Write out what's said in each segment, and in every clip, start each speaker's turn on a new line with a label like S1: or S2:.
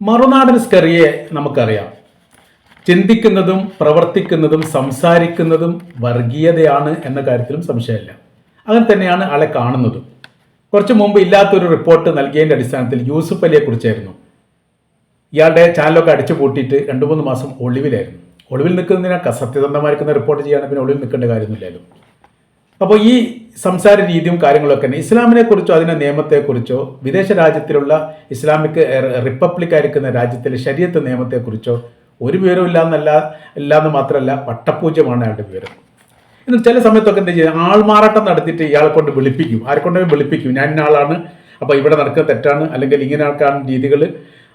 S1: മറുനാടൻ സ്കറിയെ നമുക്കറിയാം. ചിന്തിക്കുന്നതും പ്രവർത്തിക്കുന്നതും സംസാരിക്കുന്നതും വർഗീയതയാണ് എന്ന കാര്യത്തിലും സംശയമില്ല. അങ്ങനെ തന്നെയാണ് ആളെ കാണുന്നതും. കുറച്ച് മുമ്പ് ഇല്ലാത്തൊരു റിപ്പോർട്ട് നൽകിയതിന്റെ അടിസ്ഥാനത്തിൽ യൂസുഫ് അലിയെ കുറിച്ചായിരുന്നു. ഇയാളുടെ ചാനലൊക്കെ അടിച്ചു പൂട്ടിയിട്ട് രണ്ട് മൂന്ന് മാസം ഒളിവിലായിരുന്നു. ഒളിവിൽ നിൽക്കുന്നതിനൊക്കെ സത്യസന്ധമായിരിക്കുന്ന റിപ്പോർട്ട് ചെയ്യുകയാണെങ്കിൽ പിന്നെ ഒളിവിൽ നിൽക്കേണ്ട കാര്യമൊന്നുമില്ലല്ലോ അപ്പോൾ ഈ സംസാര രീതിയും കാര്യങ്ങളൊക്കെ തന്നെ ഇസ്ലാമിനെ കുറിച്ചോ അതിന്റെ നിയമത്തെക്കുറിച്ചോ വിദേശ രാജ്യത്തിലുള്ള ഇസ്ലാമിക് റിപ്പബ്ലിക് ആയിരിക്കുന്ന രാജ്യത്തിലെ ശരീരത്ത് നിയമത്തെക്കുറിച്ചോ ഒരു വിവരവും ഇല്ലാന്നല്ല ഇല്ലാന്ന് മാത്രമല്ല വട്ടപൂജ്യമാണ് അയാളുടെ വിവരം. എന്നാൽ ചില സമയത്തൊക്കെ എന്താ ചെയ്യുക ആൾമാറാട്ടം നടത്തിയിട്ട് ഇയാളെ കൊണ്ട് വിളിപ്പിക്കും. ആരെക്കൊണ്ടും വിളിപ്പിക്കും. ഞാൻ ഇന്ന ആളാണ്. അപ്പോൾ ഇവിടെ നടക്കുന്ന തെറ്റാണ്. അല്ലെങ്കിൽ ഇങ്ങനെ ആൾക്കാണ് രീതികൾ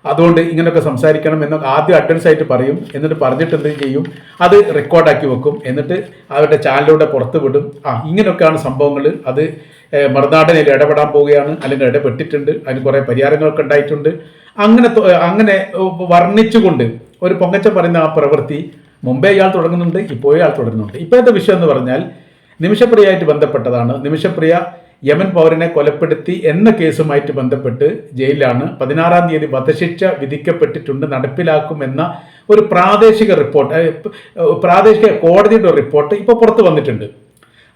S1: അതുകൊണ്ട് ഇങ്ങനെയൊക്കെ സംസാരിക്കണം എന്ന് ആദ്യം അഡ്വൻസ് ആയിട്ട് പറയും. എന്നിട്ട് പറഞ്ഞിട്ട് എന്ത് ചെയ്യും? അത് റെക്കോർഡാക്കി വെക്കും. എന്നിട്ട് അവരുടെ ചാനലിലൂടെ പുറത്ത് വിടും. ആ ഇങ്ങനെയൊക്കെയാണ് സംഭവങ്ങൾ അത് മറുനാടനിൽ ഇടപെടാൻ പോവുകയാണ്. അല്ലെങ്കിൽ ഇടപെട്ടിട്ടുണ്ട്. അതിന് കുറേ പരിഹാരങ്ങളൊക്കെ ഉണ്ടായിട്ടുണ്ട്. അങ്ങനെ അങ്ങനെ വർണിച്ചുകൊണ്ട് ഒരു പൊങ്ങച്ച പറയുന്ന ആ പ്രവൃത്തി മുമ്പേ ഇയാൾ തുടങ്ങുന്നുണ്ട് ഇപ്പോൾ ഇയാൾ തുടരുന്നുണ്ട്. ഇപ്പോഴത്തെ വിഷയം എന്ന് പറഞ്ഞാൽ നിമിഷപ്രിയയായിട്ട് ബന്ധപ്പെട്ടതാണ്. നിമിഷപ്രിയ യമൻ പൗരനെ കൊലപ്പെടുത്തി എന്ന കേസുമായിട്ട് ബന്ധപ്പെട്ട് ജയിലിലാണ് പതിനാറാം തീയതി വധശിക്ഷ വിധിക്കപ്പെട്ടിട്ടുണ്ട് നടപ്പിലാക്കുമെന്ന ഒരു പ്രാദേശിക റിപ്പോർട്ട് പ്രാദേശിക കോടതിയുടെ റിപ്പോർട്ട് ഇപ്പോൾ പുറത്ത് വന്നിട്ടുണ്ട്.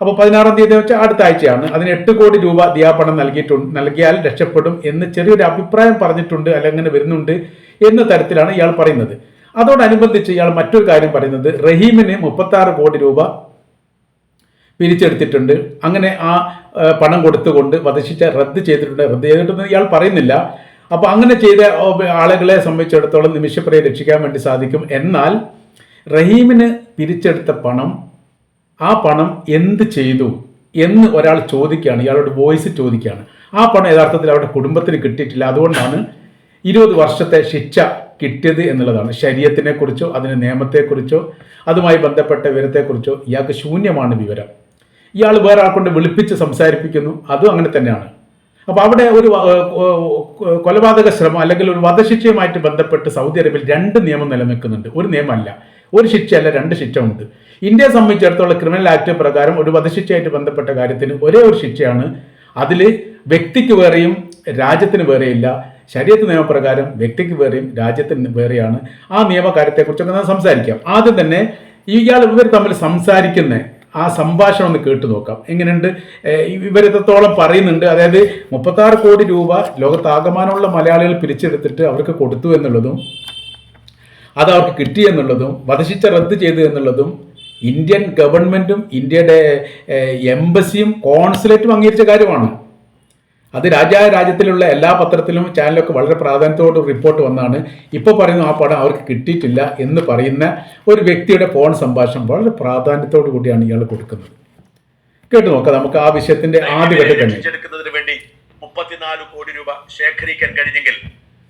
S1: അപ്പോൾ പതിനാറാം തീയതി വെച്ചാൽ അടുത്ത ആഴ്ചയാണ്. അതിന് എട്ട് കോടി രൂപ ദിയാപണം നൽകിയിട്ടുണ്ട് നൽകിയാൽ രക്ഷപ്പെടും എന്ന് ചെറിയൊരു അഭിപ്രായം പറഞ്ഞിട്ടുണ്ട് അല്ലെങ്കിൽ അങ്ങനെ വരുന്നുണ്ട് എന്ന തരത്തിലാണ് ഇയാൾ പറയുന്നത്. അതോടനുബന്ധിച്ച് ഇയാൾ മറ്റൊരു കാര്യം പറയുന്നത് റഹീമിന് മുപ്പത്താറ് കോടി രൂപ പിരിച്ചെടുത്തിട്ടുണ്ട്. അങ്ങനെ ആ പണം കൊടുത്തുകൊണ്ട് വധശിക്ഷ റദ്ദ് ചെയ്തിട്ടുണ്ട്. റദ്ദ് ചെയ്തിട്ടുണ്ട് ഇയാൾ പറയുന്നില്ല. അപ്പോൾ അങ്ങനെ ചെയ്ത ആളുകളെ സംബന്ധിച്ചിടത്തോളം നിമിഷപ്രിയെ രക്ഷിക്കാൻ വേണ്ടി സാധിക്കും. എന്നാൽ റഹീമിന് പിരിച്ചെടുത്ത പണം ആ പണം എന്ത് ചെയ്തു എന്ന് ഒരാൾ ചോദിക്കുകയാണ്. ഇയാളോട് വോയിസ് ചോദിക്കുകയാണ്. ആ പണം യഥാർത്ഥത്തിൽ അവരുടെ കുടുംബത്തിന് കിട്ടിയിട്ടില്ല. അതുകൊണ്ടാണ് ഇരുപത് വർഷത്തെ ശിക്ഷ കിട്ടിയത് എന്നുള്ളതാണ്. ശരീരത്തിനെ കുറിച്ചോ അതിന് നിയമത്തെക്കുറിച്ചോ അതുമായി ബന്ധപ്പെട്ട വിവരത്തെക്കുറിച്ചോ ഇയാൾക്ക് ശൂന്യമാണ് വിവരം. ഇയാൾ വേറെ ആൾക്കൊണ്ട് വിളിപ്പിച്ച് സംസാരിപ്പിക്കുന്നു. അതും അങ്ങനെ തന്നെയാണ്. അപ്പോൾ അവിടെ ഒരു കൊലപാതക ശ്രമം അല്ലെങ്കിൽ ഒരു വധശിക്ഷയുമായിട്ട് ബന്ധപ്പെട്ട് സൗദി അറേബ്യയിൽ രണ്ട് നിയമം നിലനിൽക്കുന്നുണ്ട്. ഒരു നിയമമല്ല ഒരു ശിക്ഷയല്ല രണ്ട് ശിക്ഷ ഉണ്ട് ഇന്ത്യയെ സംബന്ധിച്ചിടത്തോളം ക്രിമിനൽ ആക്ട് പ്രകാരം ഒരു വധശിക്ഷയായിട്ട് ബന്ധപ്പെട്ട കാര്യത്തിന് ഒരേ ഒരു ശിക്ഷയാണ്. അതിൽ വ്യക്തിക്ക് വേറെയും രാജ്യത്തിന് വേറെയില്ല. ശരീരത്ത് നിയമപ്രകാരം വ്യക്തിക്ക് വേറെയും രാജ്യത്തിന് വേറെയാണ്. ആ നിയമകാര്യത്തെക്കുറിച്ചൊക്കെ നമുക്ക് സംസാരിക്കാം. ആദ്യം തന്നെ ഇയാൾ ഇവർ തമ്മിൽ സംസാരിക്കുന്ന ആ സംഭാഷണം ഒന്ന് കേട്ടു നോക്കാം. എങ്ങനെയുണ്ട്? ഇവരെത്രത്തോളം പറയുന്നുണ്ട്? അതായത് മുപ്പത്താറ് കോടി രൂപ ലോകത്താകമാനമുള്ള മലയാളികൾ പിരിച്ചെടുത്തിട്ട് അവർക്ക് കൊടുത്തു എന്നുള്ളതും അത് അവർക്ക് കിട്ടി എന്നുള്ളതും വധശിക്ഷ റദ്ദ് ചെയ്തു എന്നുള്ളതും ഇന്ത്യൻ ഗവൺമെന്റും ഇന്ത്യയുടെ എംബസിയും കോൺസുലേറ്റും അംഗീകരിച്ച കാര്യമാണ്. അത് രാജായ രാജ്യത്തിലുള്ള എല്ലാ പത്രത്തിലും ചാനലൊക്കെ വളരെ പ്രാധാന്യത്തോട് റിപ്പോർട്ട് വന്നാണ്. ഇപ്പോൾ പറയുന്നു ആ പടം അവർക്ക് കിട്ടിയിട്ടില്ല എന്ന് പറയുന്ന ഒരു വ്യക്തിയുടെ ഫോൺ സംഭാഷണം വളരെ പ്രാധാന്യത്തോടു കൂടിയാണ് ഇയാൾ കൊടുക്കുന്നത്. കേട്ടു നോക്കാം നമുക്ക് ആ വിഷയത്തിന്റെ ആദ്യ ഘട്ടം തന്നെ.
S2: വേണ്ടി മുപ്പത്തിനാല് കോടി രൂപ ശേഖരിക്കാൻ കഴിഞ്ഞെങ്കിൽ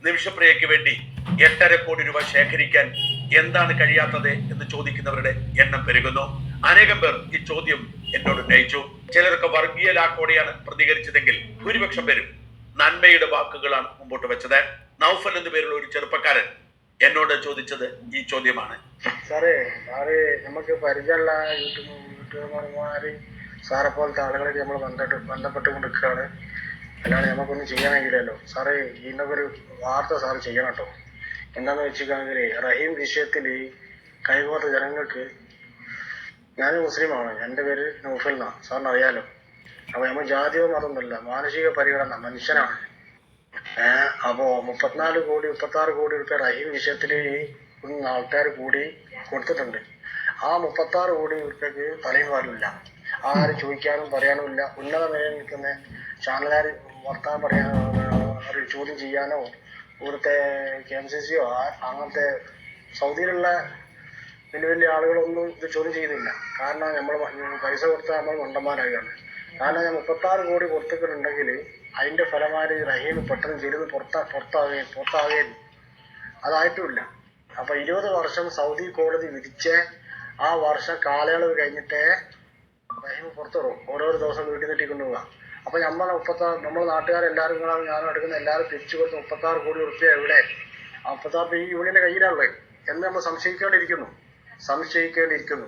S2: നിമിഷപ്രിയയ്ക്ക് വേണ്ടി എട്ടര കോടി രൂപ ശേഖരിക്കാൻ എന്താണ് കഴിയാത്തത് എന്ന് ചോദിക്കുന്നവരുടെ എണ്ണം പെരുകുന്നു. അനേകം പേർ ഈ ചോദ്യം എന്നോട് ഉന്നയിച്ചു. ചിലരൊക്കെ വർഗീയ ലാക്കോടെയാണ് പ്രതികരിച്ചതെങ്കിൽ ഭൂരിപക്ഷം പേരും നന്മയുടെ വാക്കുകളാണ് മുമ്പോട്ട് വെച്ചത്. നൗഫൽ എന്ന പേരുള്ള ഒരു ചെറുപ്പക്കാരൻ എന്നോട് ചോദിച്ചത് ഈ ചോദ്യമാണ്.
S3: സാറേ സാറേ നമുക്ക് പരിചയമുള്ള യൂട്യൂബ് യൂട്യൂബർമാര് സാറെ പോലത്തെ ആളുകളായിട്ട് നമ്മൾ ബന്ധപ്പെട്ട് ബന്ധപ്പെട്ട് കൊണ്ടിരിക്കുകയാണ് അല്ലാതെ നമുക്കൊന്നും ചെയ്യാനെങ്കിലല്ലോ. സാറേ ഇന്നൊരു വാർത്ത സാറ് ചെയ്യണം കേട്ടോ. എന്താന്ന് വെച്ചിട്ടാണെങ്കിൽ റഹീം വിഷയത്തിൽ കൈകോർത്ത ജനങ്ങൾക്ക് ഞാൻ മുസ്ലിമാണ്. എന്റെ പേര് നൗഫൽ എന്നാ. സാറിന് അറിയാലോ അപ്പൊ നമ്മൾ ജാതിയോ മതമൊന്നുമില്ല. മാനസിക പരിഗണന മനുഷ്യനാണ്. അപ്പോ മുപ്പത്തിനാല് കോടി മുപ്പത്താറ് കോടി റുപ്യ റഹീം വിഷയത്തിൽ ആൾക്കാർ കൂടി കൊടുത്തിട്ടുണ്ട്. ആ മുപ്പത്താറ് കോടി റുപ്യക്ക് തലയും പാടില്ല ആരും ചോദിക്കാനും പറയാനും ഇല്ല. ഉന്നത നിലയിൽ നിൽക്കുന്ന ചാനലുകാർ വർത്താനം പറയാ ചോദ്യം ചെയ്യാനോ ഇവിടുത്തെ കെ എം സി സിയോ അങ്ങനത്തെ സൗദിയിലുള്ള വലിയ വലിയ ആളുകളൊന്നും ഇത് ചോദ്യം ചെയ്യുന്നില്ല. കാരണം നമ്മൾ പൈസ കൊടുത്ത നമ്മൾ മണ്ടന്മാരായാണ് കാരണം ഞാൻ മുപ്പത്താറ് കോടി കൊടുത്തിട്ടുണ്ടെങ്കിൽ അതിന്റെ ഫലമായി റഹീം പെട്ടെന്ന് ജയിലിൽ നിന്ന് പുറത്താ പുറത്താകുകയും പുറത്താകുകയും അതായിട്ടുമില്ല അപ്പൊ ഇരുപത് വർഷം സൗദി കോടതി വിധിച്ച ആ വർഷ കാലയളവ് കഴിഞ്ഞിട്ടേ റഹീം പുറത്തുവരും ഓരോരോ ദിവസം വീട്ടിൽ തെറ്റിക്കൊണ്ടു കൊണ്ടുപോകാം അപ്പൊ നമ്മളെ മുപ്പത്താറ് നമ്മളെ നാട്ടുകാരെല്ലാവരും കൂടെ ഞാനും എടുക്കുന്ന എല്ലാവരും തിരിച്ചു കൊടുത്ത് മുപ്പത്താറ് കോടി റുപ്യ എവിടെ? മുപ്പത്താറ് ഈ യൂണിയന്റെ കയ്യിലാണുള്ളത് എന്ന് നമ്മൾ സംശയിക്കേണ്ടിയിരിക്കുന്നു സംശയിക്കേണ്ടിയിരിക്കുന്നു.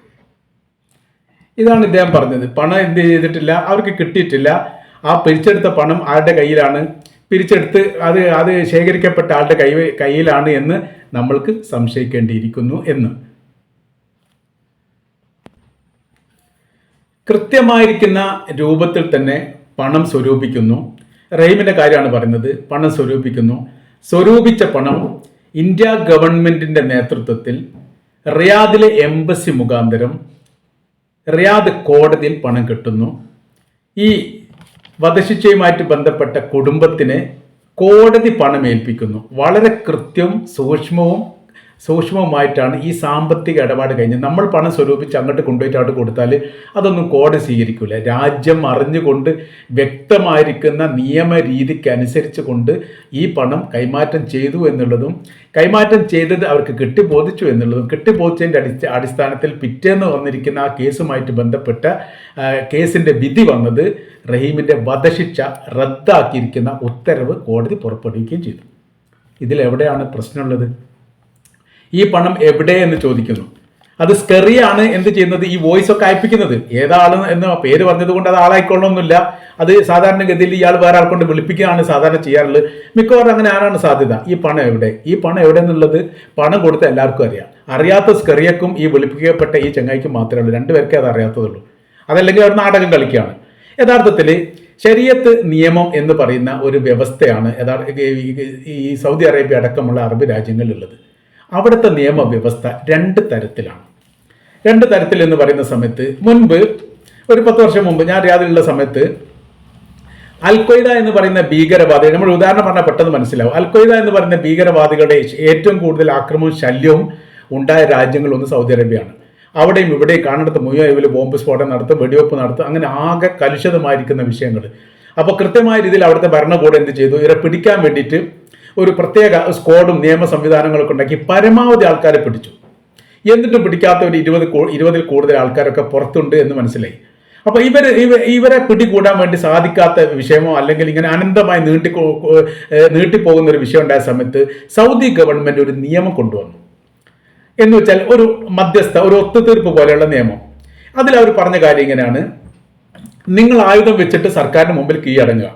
S1: ഇതാണ് ഇദ്ദേഹം പറഞ്ഞത്. പണം എന്ത് ചെയ്തിട്ടില്ല അവർക്ക് കിട്ടിയിട്ടില്ല. ആ പിരിച്ചെടുത്ത പണം ആരുടെ കയ്യിലാണ്? പിരിച്ചെടുത്ത് അത് അത് ശേഖരിക്കപ്പെട്ട ആളുടെ കൈ കയ്യിലാണ് എന്ന് നമ്മൾക്ക് സംശയിക്കേണ്ടിയിരിക്കുന്നു എന്ന്. കൃത്യമായിരിക്കുന്ന രൂപത്തിൽ തന്നെ പണം സ്വരൂപിക്കുന്നു. റെയിമിന്റെ കാര്യമാണ് പറയുന്നത്. പണം സ്വരൂപിക്കുന്നു. സ്വരൂപിച്ച പണം ഇന്ത്യ ഗവൺമെന്റിന്റെ നേതൃത്വത്തിൽ റിയാദിലെ എംബസി മുഖാന്തരം റിയാദ് കോടതിയിൽ പണം കിട്ടുന്നു. ഈ വധശിക്ഷയുമായിട്ട് ബന്ധപ്പെട്ട കുടുംബത്തിനെ കോടതി പണം ഏൽപ്പിക്കുന്നു വളരെ കൃത്യവും സൂക്ഷ്മവും സൂക്ഷ്മവുമായിട്ടാണ് ഈ സാമ്പത്തിക ഇടപാട് കഴിഞ്ഞ് നമ്മൾ പണം സ്വരൂപിച്ച് അങ്ങോട്ട് കൊണ്ടുപോയിട്ട് അവിടെ കൊടുത്താൽ അതൊന്നും കോടതി സ്വീകരിക്കില്ല രാജ്യം അറിഞ്ഞുകൊണ്ട് വ്യക്തമായിരിക്കുന്ന നിയമ രീതിക്ക് അനുസരിച്ച് കൊണ്ട് ഈ പണം കൈമാറ്റം ചെയ്തു എന്നുള്ളതും കൈമാറ്റം ചെയ്തത് അവർക്ക് കിട്ടിബോധിച്ചു എന്നുള്ളതും കിട്ടിബോധിച്ചതിന്റെ അടിസ്ഥ അടിസ്ഥാനത്തിൽ പിറ്റേന്ന് വന്നിരിക്കുന്ന ആ കേസുമായിട്ട് ബന്ധപ്പെട്ട കേസിന്റെ വിധി വന്നത് റഹീമിന്റെ വധശിക്ഷ റദ്ദാക്കിയിരിക്കുന്ന ഉത്തരവ് കോടതി പുറപ്പെടുവിക്കുകയും ചെയ്തു. ഇതിലെവിടെയാണ് പ്രശ്നമുള്ളത്? ഈ പണം എവിടെ എന്ന് ചോദിക്കുന്നു. അത് സ്കെറിയാണ് എന്ത് ചെയ്യുന്നത്? ഈ വോയിസ് ഒക്കെ അയപ്പിക്കുന്നത്. ഏതാൾ എന്ന് പേര് പറഞ്ഞത് കൊണ്ട് അത് ആളായിക്കൊള്ളണമെന്നില്ല. അത് സാധാരണഗതിയിൽ ഇയാൾ വേറെ ആൾ കൊണ്ട് വിളിപ്പിക്കുകയാണ് സാധാരണ ചെയ്യാറുള്ളത്. മിക്കവാറും അങ്ങനെ ആരാണ് സാധ്യത? ഈ പണം എവിടെ? ഈ പണം എവിടെ എന്നുള്ളത് പണം കൊടുത്ത എല്ലാവർക്കും അറിയാം. അറിയാത്ത സ്കെറിയക്കും ഈ വിളിപ്പിക്കപ്പെട്ട ഈ ചങ്ങായിക്കും മാത്രമേ ഉള്ളൂ. രണ്ടുപേർക്കേ അത് അറിയാത്തതുള്ളൂ. അതല്ലെങ്കിൽ അവർ നാടകം കളിക്കുകയാണ്. യഥാർത്ഥത്തിൽ ശരീരത്ത് നിയമം എന്ന് പറയുന്ന ഒരു വ്യവസ്ഥയാണ് യഥാർത്ഥ ഈ സൗദി അറേബ്യ അടക്കമുള്ള അറബ് രാജ്യങ്ങളിലുള്ളത്. അവിടുത്തെ നിയമവ്യവസ്ഥ രണ്ട് തരത്തിലാണ്. രണ്ട് തരത്തിൽ എന്ന് പറയുന്ന സമയത്ത് മുൻപ് ഒരു പത്ത് വർഷം മുമ്പ് ഞാൻ റിയാദിലുള്ള സമയത്ത് അൽഖ്വയ്ദ എന്ന് പറയുന്ന ഭീകരവാദി നമ്മൾ ഉദാഹരണം പറഞ്ഞാൽ പെട്ടെന്ന് മനസ്സിലാവും. അൽഖ്വയ്ദ എന്ന് പറയുന്ന ഭീകരവാദികളുടെ ഏറ്റവും കൂടുതൽ ആക്രമവും ശല്യവും ഉണ്ടായ രാജ്യങ്ങളൊന്ന് സൗദി അറേബ്യയാണ്. അവിടെയും ഇവിടെയും കാണുന്നിടത്ത് മുഴുവൻ ഇവർ ബോംബ് സ്ഫോടനം നടത്തും വെടിവെപ്പ് നടത്തും അങ്ങനെ ആകെ കലുഷിതമായിരിക്കുന്ന വിഷയങ്ങൾ അപ്പോൾ കൃത്യമായ രീതിയിൽ അവിടുത്തെ ഭരണകൂടം എന്ത് ചെയ്തു? ഇവരെ പിടിക്കാൻ വേണ്ടിയിട്ട് ഒരു പ്രത്യേക സ്ക്വാഡും നിയമ സംവിധാനങ്ങളൊക്കെ ഉണ്ടാക്കി പരമാവധി ആൾക്കാരെ പിടിച്ചു. എന്നിട്ടും പിടിക്കാത്ത ഒരു ഇരുപത് ഇരുപതിൽ കൂടുതൽ ആൾക്കാരൊക്കെ പുറത്തുണ്ട് എന്ന് മനസ്സിലായി. അപ്പോൾ ഇവർ ഇവരെ പിടികൂടാൻ വേണ്ടി സാധിക്കാത്ത വിഷയമോ അല്ലെങ്കിൽ ഇങ്ങനെ അനന്തമായി നീട്ടി നീട്ടിപ്പോകുന്ന ഒരു വിഷയം ഉണ്ടായ സമയത്ത് സൗദി ഗവൺമെന്റ് ഒരു നിയമം കൊണ്ടുവന്നു. എന്ന് വെച്ചാൽ ഒരു മധ്യസ്ഥ ഒരു ഒത്തുതീർപ്പ് പോലെയുള്ള നിയമം. അതിൽ അവർ പറഞ്ഞ കാര്യം ഇങ്ങനെയാണ്. നിങ്ങൾ ആയുധം വെച്ചിട്ട് സർക്കാരിന് മുമ്പിൽ കീഴടങ്ങുക.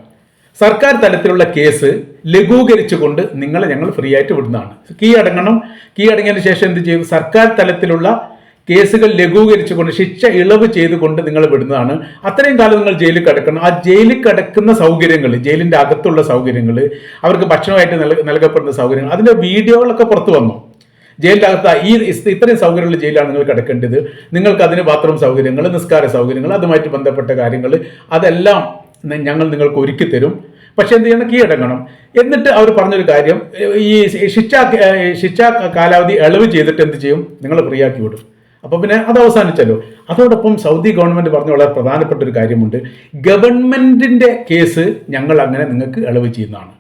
S1: സർക്കാർ തലത്തിലുള്ള കേസ് ലഘൂകരിച്ചുകൊണ്ട് നിങ്ങളെ ഞങ്ങൾ ഫ്രീ ആയിട്ട് വിടുന്നതാണ്. കീ അടങ്ങണം. കീ അടങ്ങിയതിന് ശേഷം എന്ത് ചെയ്യും? സർക്കാർ തലത്തിലുള്ള കേസുകൾ ലഘൂകരിച്ചുകൊണ്ട് ശിക്ഷ ഇളവ് ചെയ്തുകൊണ്ട് നിങ്ങൾ വിടുന്നതാണ്. അത്രയും കാലം നിങ്ങൾ ജയിലിൽ കിടക്കണം. ആ ജയിലിൽ കിടക്കുന്ന സൗകര്യങ്ങൾ ജയിലിന്റെ അകത്തുള്ള സൗകര്യങ്ങൾ അവർക്ക് ഭക്ഷണമായിട്ട് നൽക- നൽകപ്പെടുന്ന സൗകര്യങ്ങൾ അതിന്റെ വീഡിയോകളൊക്കെ പുറത്തു വന്നു. ജയിലിന്റെ അകത്ത് ഈ ഇത്രയും സൗകര്യമുള്ള ജയിലാണ് നിങ്ങൾ കിടക്കേണ്ടത്. നിങ്ങൾക്ക് അതിന് ബാത്റൂം സൗകര്യങ്ങൾ നിസ്കാര സൗകര്യങ്ങൾ അതുമായിട്ട് ബന്ധപ്പെട്ട കാര്യങ്ങൾ അതെല്ലാം ഞങ്ങൾ നിങ്ങൾക്ക് ഒരുക്കി തരും. പക്ഷെ എന്ത് ചെയ്യണം? കീഴടങ്ങണം. എന്നിട്ട് അവർ പറഞ്ഞൊരു കാര്യം ഈ ശിക്ഷ ശിക്ഷ കാലാവധി ഇളവ് ചെയ്തിട്ട് എന്ത് ചെയ്യും? നിങ്ങൾ ഫ്രീ ആക്കി വിടും. അപ്പോൾ പിന്നെ അത് അവസാനിച്ചല്ലോ. അതോടൊപ്പം സൗദി ഗവൺമെന്റ് പറഞ്ഞ വളരെ പ്രധാനപ്പെട്ട ഒരു കാര്യമുണ്ട്. ഗവൺമെന്റിന്റെ കേസ് ഞങ്ങൾ അങ്ങനെ നിങ്ങൾക്ക് ഇളവ് ചെയ്യുന്നതാണ്.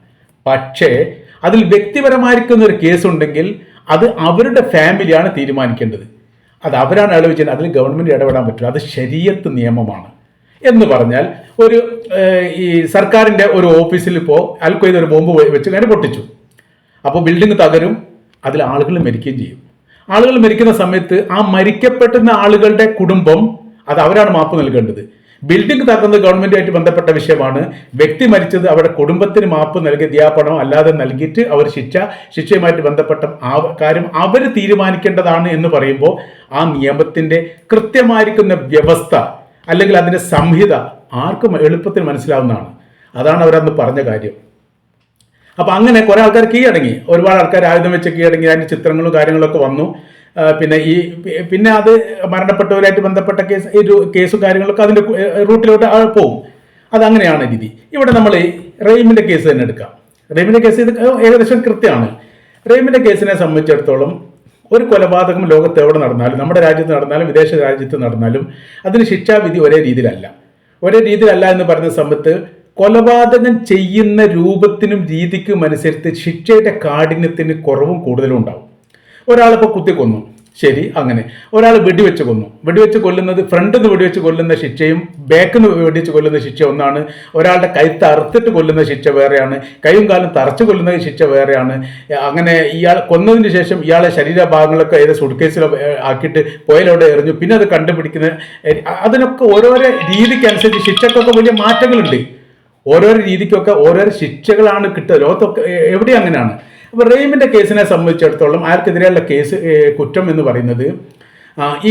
S1: പക്ഷേ അതിൽ വ്യക്തിപരമായിരിക്കുന്ന ഒരു കേസ് ഉണ്ടെങ്കിൽ അത് അവരുടെ ഫാമിലിയാണ് തീരുമാനിക്കേണ്ടത്. അത് അവരാണ് ഇളവ് ചെയ്യുന്നത്. അതിൽ ഗവൺമെന്റ് ഇടപെടാൻ പറ്റില്ല. അത് ശരീരത്ത് നിയമമാണ്. എന്ന് പറഞ്ഞാൽ ഒരു ഈ സർക്കാരിന്റെ ഒരു ഓഫീസിൽ ഇപ്പോൾ അൽക്കൊയ്ത ഒരു ബോംബ് വെച്ച് അങ്ങനെ പൊട്ടിച്ചു. അപ്പോൾ ബിൽഡിംഗ് തകരും അതിൽ ആളുകൾ മരിക്കുകയും ചെയ്യും. ആളുകൾ മരിക്കുന്ന സമയത്ത് ആ മരിക്കപ്പെട്ടുന്ന ആളുകളുടെ കുടുംബം അത് അവരാണ് മാപ്പ് നൽകേണ്ടത്. ബിൽഡിംഗ് തകർന്നത് ഗവൺമെന്റുമായിട്ട് ബന്ധപ്പെട്ട വിഷയമാണ്. വ്യക്തി മരിച്ചത് അവരുടെ കുടുംബത്തിന് മാപ്പ് നൽകിയ ദ്യാപണം അല്ലാതെ നൽകിയിട്ട് അവർ ശിക്ഷ ശിക്ഷയുമായിട്ട് ബന്ധപ്പെട്ട ആ കാര്യം അവർ തീരുമാനിക്കേണ്ടതാണ് എന്ന് പറയുമ്പോൾ ആ നിയമത്തിന്റെ കൃത്യമായിരിക്കുന്ന വ്യവസ്ഥ അല്ലെങ്കിൽ അതിന്റെ സംഹിത ആർക്കും എളുപ്പത്തിൽ മനസ്സിലാവുന്നതാണ്. അതാണ് അവരന്ന് പറഞ്ഞ കാര്യം. അപ്പോൾ അങ്ങനെ കുറേ ആൾക്കാർ കീഴടങ്ങി ഒരുപാട് ആൾക്കാർ ആയുധം വെച്ച് കീഴടങ്ങി അതിന്റെ ചിത്രങ്ങളും കാര്യങ്ങളൊക്കെ വന്നു. പിന്നെ ഈ പിന്നെ അത് മരണപ്പെട്ടവരായിട്ട് ബന്ധപ്പെട്ട കേസ് ഒരു കേസും കാര്യങ്ങളൊക്കെ അതിന്റെ റൂട്ടിലോട്ട് പോകും. അതങ്ങനെയാണ് രീതി. ഇവിടെ നമ്മൾ റെയിമിന്റെ കേസ് തന്നെ എടുക്കാം. റെയിമിന്റെ കേസ് ഇത് ഏകദേശം കൃത്യമാണ്. റെയിമിന്റെ കേസിനെ സംബന്ധിച്ചിടത്തോളം ഒരു കൊലപാതകം ലോകത്ത് എവിടെ നടന്നാലും നമ്മുടെ രാജ്യത്ത് നടന്നാലും വിദേശ രാജ്യത്ത് നടന്നാലും അതിന് ശിക്ഷാവിധി ഒരേ രീതിയിലല്ല. ഒരേ രീതിയിലല്ല എന്ന് പറയുന്ന സമയത്ത് കൊലപാതകം ചെയ്യുന്ന രൂപത്തിനും രീതിക്കും അനുസരിച്ച് ശിക്ഷയുടെ കാഠിന്യത്തിന് കുറവും കൂടുതലും ഉണ്ടാവും. ഒരാളിപ്പോൾ കുത്തിക്കൊന്നു. ശരി അങ്ങനെ. ഒരാൾ വെടിവെച്ച് കൊന്നു. വെടിവെച്ച് കൊല്ലുന്നത് ഫ്രണ്ടിൽ നിന്ന് വെടിവെച്ച് കൊല്ലുന്ന ശിക്ഷയും ബാക്കിൽ നിന്ന് വെടിവെച്ച് കൊല്ലുന്ന ശിക്ഷ ഒന്നാണ്. ഒരാളുടെ കൈ തറുത്തിട്ട് കൊല്ലുന്ന ശിക്ഷ വേറെയാണ്. കൈയും കാലും തറച്ച് കൊല്ലുന്ന ശിക്ഷ വേറെയാണ്. അങ്ങനെ ഇയാൾ കൊന്നതിന് ശേഷം ഇയാളെ ശരീരഭാഗങ്ങളൊക്കെ ഏത് സുഡ്കേസിലോ ആക്കിയിട്ട് പുയലോടെ എറിഞ്ഞു. പിന്നെ അത് കണ്ടുപിടിക്കുന്ന അതിനൊക്കെ ഓരോരോ രീതിക്കനുസരിച്ച് ശിക്ഷക്കൊക്കെ വലിയ മാറ്റങ്ങളുണ്ട്. ഓരോരോ രീതിക്കൊക്കെ ഓരോരോ ശിക്ഷകളാണ് കിട്ടുക. ലോകത്തൊക്കെ എവിടെ അങ്ങനെയാണ്. അപ്പോൾ റെയിമിന്റെ കേസിനെ സംബന്ധിച്ചിടത്തോളം അയാൾക്കെതിരെയുള്ള കേസ് കുറ്റം എന്ന് പറയുന്നത്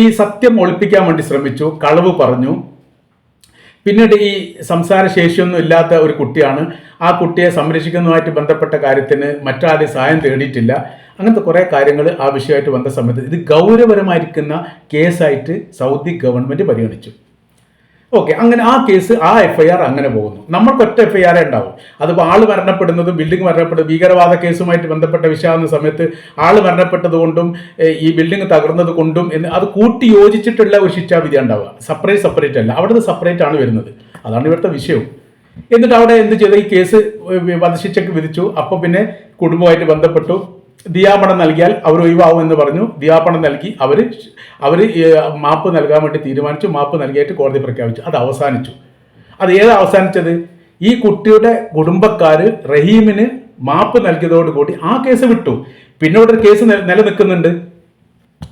S1: ഈ സത്യം ഒളിപ്പിക്കാൻ വേണ്ടി ശ്രമിച്ചു കളവ് പറഞ്ഞു. പിന്നീട് ഈ സംസാര ശേഷിയൊന്നും ഇല്ലാത്ത ഒരു കുട്ടിയാണ്. ആ കുട്ടിയെ സംരക്ഷിക്കുന്നതുമായിട്ട് ബന്ധപ്പെട്ട കാര്യത്തിന് മറ്റാരും സഹായം തേടിയിട്ടില്ല. അങ്ങനത്തെ കുറേ കാര്യങ്ങൾ ആ വിഷയമായിട്ട് വന്ന സമയത്ത് ഇത് ഗൗരവപരമായിരിക്കുന്ന കേസായിട്ട് സൗദി ഗവൺമെന്റ് പരിഗണിച്ചു. ഓക്കെ അങ്ങനെ ആ കേസ് ആ എഫ് ഐ ആർ അങ്ങനെ പോകുന്നു. നമ്മൾക്ക് ഒറ്റ എഫ് ഐ ആർ ഉണ്ടാവും. അതിപ്പോൾ ആൾ മരണപ്പെടുന്നതും ബിൽഡിംഗ് മരണപ്പെടുന്നത് ഭീകരവാദ കേസുമായിട്ട് ബന്ധപ്പെട്ട വിഷയമാകുന്ന സമയത്ത് ആൾ മരണപ്പെട്ടതുകൊണ്ടും ഈ ബിൽഡിംഗ് തകർന്നത് കൊണ്ടും എന്ന് അത് കൂട്ടി യോജിച്ചിട്ടുള്ള ഒരു ശിക്ഷാവിധി ഉണ്ടാവുക. സെപ്പറേറ്റ് സെപ്പറേറ്റ് അല്ല. അവിടുന്ന് സെപ്പറേറ്റ് ആണ് വരുന്നത്. അതാണ് ഇവിടുത്തെ വിഷയവും എന്നിട്ട് അവിടെ എന്ത് ചെയ്തു? ഈ കേസ് വധശിക്ഷയ്ക്ക് വിധിച്ചു. അപ്പോൾ പിന്നെ കുടുംബമായിട്ട് ബന്ധപ്പെട്ടു. ദിയാപണം നൽകിയാൽ അവർ ഒഴിവാകും എന്ന് പറഞ്ഞു. ദിയാപണം നൽകി അവർ അവർ മാപ്പ് നൽകാൻ വേണ്ടി തീരുമാനിച്ചു മാപ്പ് നൽകിയായിട്ട് കോടതി പ്രഖ്യാപിച്ചു. അത് അവസാനിച്ചു. അത് ഏത് അവസാനിച്ചത്? ഈ കുട്ടിയുടെ കുടുംബക്കാർ റഹീമിന് മാപ്പ് നൽകിയതോടുകൂടി ആ കേസ് വിട്ടു. പിന്നെ ഒരു കേസ് നില- നിലനിൽക്കുന്നുണ്ട്.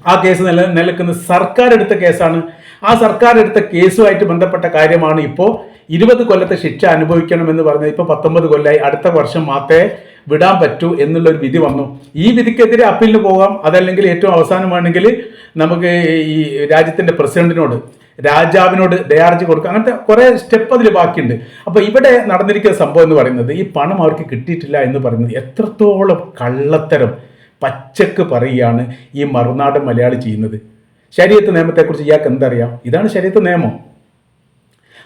S1: ആ കേസ് നില നിലനിൽക്കുന്നത് സർക്കാർ എടുത്ത കേസാണ് ആ സർക്കാർ എടുത്ത കേസുമായിട്ട് ബന്ധപ്പെട്ട കാര്യമാണ് ഇപ്പോൾ ഇരുപത് കൊല്ലത്തെ ശിക്ഷ അനുഭവിക്കണമെന്ന് പറഞ്ഞത് ഇപ്പോൾ പത്തൊമ്പത് കൊല്ലമായി അടുത്ത വർഷം മാത്രമേ വിടാൻ പറ്റൂ എന്നുള്ള ഒരു വിധി വന്നു. ഈ വിധിക്കെതിരെ അപ്പീലിന് പോകാം. അതല്ലെങ്കിൽ ഏറ്റവും അവസാനമാണെങ്കിൽ നമുക്ക് ഈ രാജ്യത്തിന്റെ പ്രസിഡന്റിനോട് രാജാവിനോട് ദയാർജി കൊടുക്കുക അങ്ങനത്തെ കുറേ സ്റ്റെപ്പ് അതിൽ ബാക്കിയുണ്ട്. അപ്പോൾ ഇവിടെ നടന്നിരിക്കുന്ന സംഭവം എന്ന് പറയുന്നത് ഈ പണം അവർക്ക് കിട്ടിയിട്ടില്ല എന്ന് പറയുന്നത് എത്രത്തോളം കള്ളത്തരം പച്ചക്ക് പറയുകയാണ് ഈ മറുനാടൻ മലയാളി ചെയ്യുന്നത്. ശരീരത്ത് നിയമത്തെക്കുറിച്ച് ഇയാൾക്ക് എന്തറിയാം? ഇതാണ് ശരീരത്ത് നിയമം.